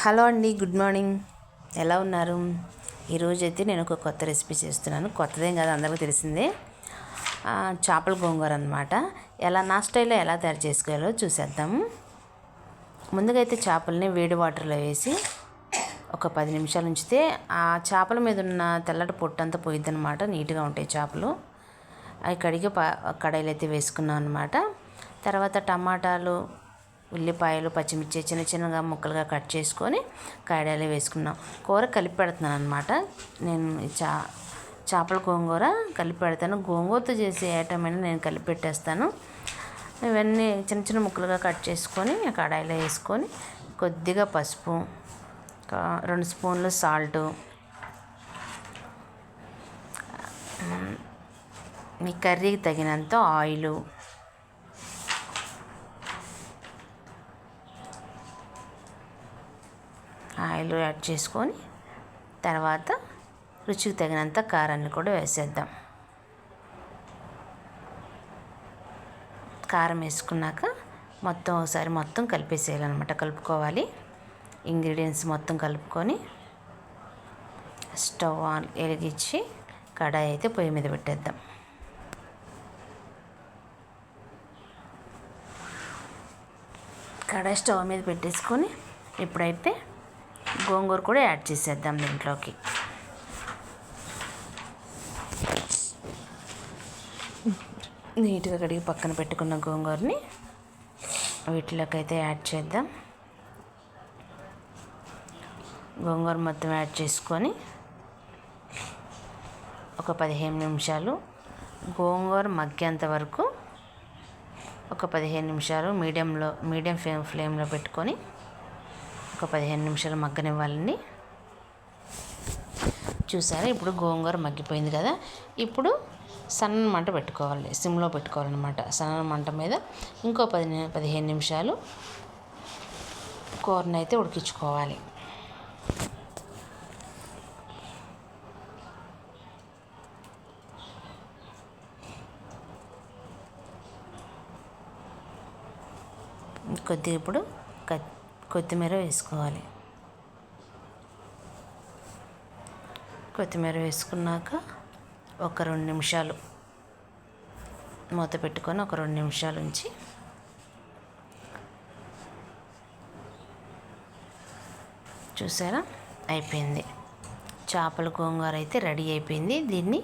Hello అండి good morning. ఎలా ఉన్నారు? ఈరోజు అయితే నేను ఒక కొత్త రెసిపీ చేస్తున్నాను. కొత్తదేం కాదు అందరికీ తెలిసిందే. చేపల గోంగూర అనమాట ఎలా నా స్టైల్లో ఎలా తయారు చేసుకోవాలో చూసేద్దాము ముందుగా అయితే చేపల్ని వేడి వాటర్లో వేసి ఒక పది నిమిషాలు ఉంచితే ఆ చేపల మీద ఉన్న తెల్లటి పొట్టు అంతా పోయిద్ది అనమాట నీట్గా ఉంటాయి చేపలు. అవి కడిగి ప కడాయిలు అయితే వేసుకున్నాం అనమాట తర్వాత టమాటాలు ఉల్లిపాయలు పచ్చిమిర్చి చిన్న చిన్నగా ముక్కలుగా కట్ చేసుకొని కాయడాలు వేసుకున్నాం. కూర కలిపి పెడుతున్నాను అనమాట నేను చా చేపల గోంగూర కలిపి పెడతాను. గోంగూరతో చేసే ఐటమ్ అయినా నేను కలిపి పెట్టేస్తాను. ఇవన్నీ చిన్న చిన్న ముక్కలుగా కట్ చేసుకొని కడాయిలో వేసుకొని కొద్దిగా పసుపు రెండు స్పూన్లు సాల్టు మీ కర్రీకి తగినంత ఆయిలు ఆయిల్ యాడ్ చేసుకొని తర్వాత రుచికి తగినంత కారాన్ని కూడా వేసేద్దాం. కారం వేసుకున్నాక మొత్తం ఒకసారి మొత్తం కలిపేసేయాలన్నమాట. కలుపుకోవాలి. ఇంగ్రీడియంట్స్ మొత్తం కలుపుకొని స్టవ్ ఆన్ వెలిగించి కడాయి అయితే పొయ్యి మీద పెట్టేద్దాం. కడాయి స్టవ్ మీద పెట్టేసుకొని ఇప్పుడైతే గోంగూర కూడా యాడ్ చేసేద్దాం దీంట్లోకి. నీట్గా కడిగి పక్కన పెట్టుకున్న గోంగూరని వీటిలోకి అయితే యాడ్ చేద్దాం. గోంగూర మొత్తం యాడ్ చేసుకొని ఒక పదిహేను నిమిషాలు గోంగూర మగ్గేంత వరకు ఒక పదిహేను నిమిషాలు మీడియంలో మీడియం ఫ్లేమ్ ఫ్లేమ్లో పెట్టుకొని ఒక పదిహేను నిమిషాలు మగ్గనివ్వాలండి. చూసారా? ఇప్పుడు గోంగూర మగ్గిపోయింది కదా. ఇప్పుడు సన్న మంట పెట్టుకోవాలి. సిమ్లో పెట్టుకోవాలన్నమాట. సన్న మంట మీద ఇంకో పది పదిహేను నిమిషాలు కూరని అయితే ఉడికించుకోవాలి. కొద్దిగా ఇప్పుడు క- కొత్తిమీర వేసుకోవాలి. కొత్తిమీర వేసుకున్నాక ఒక రెండు నిమిషాలు మూత పెట్టుకొని ఒక రెండు నిమిషాలు ఉంచి చూసారా? అయిపోయింది. చేపల గోంగూర అయితే రెడీ అయిపోయింది. దీన్ని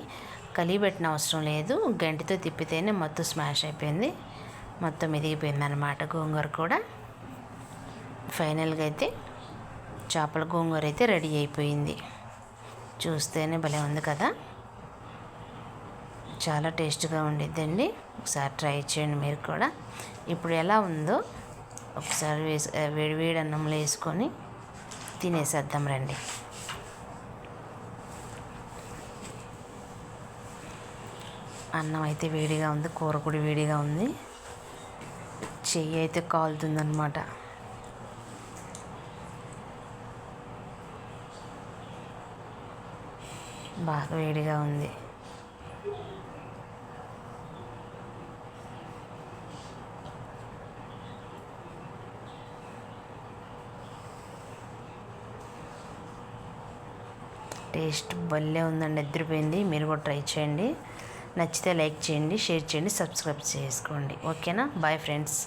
కలిపెట్టిన అవసరం లేదు. గంటితో తిప్పితేనే మొత్తం స్మాష్ అయిపోయింది. మొత్తం ఎదిగిపోయింది అనమాట గోంగూర కూడా. ఫైనల్గా అయితే చేపల గోంగూర అయితే రెడీ అయిపోయింది. చూస్తేనే భలే ఉంది కదా. చాలా టేస్ట్గా ఉండిద్దండి. ఒకసారి ట్రై చేయండి మీరు కూడా. ఇప్పుడు ఎలా ఉందో ఒకసారి వేసి వేడి వేడి అన్నంలో వేసుకొని తినేసేద్దాం రండి. అన్నం అయితే వేడిగా ఉంది కూర కూడా వేడిగా ఉంది. చెయ్యి అయితే కాలుతుందన్నమాట. బాగా వేడిగా ఉంది. టేస్ట్ భలే ఉందండి నిద్రపోయింది మీరు కూడా ట్రై చేయండి. నచ్చితే లైక్ చేయండి షేర్ చేయండి సబ్స్క్రైబ్ చేసుకోండి. ఓకేనా? Bye friends.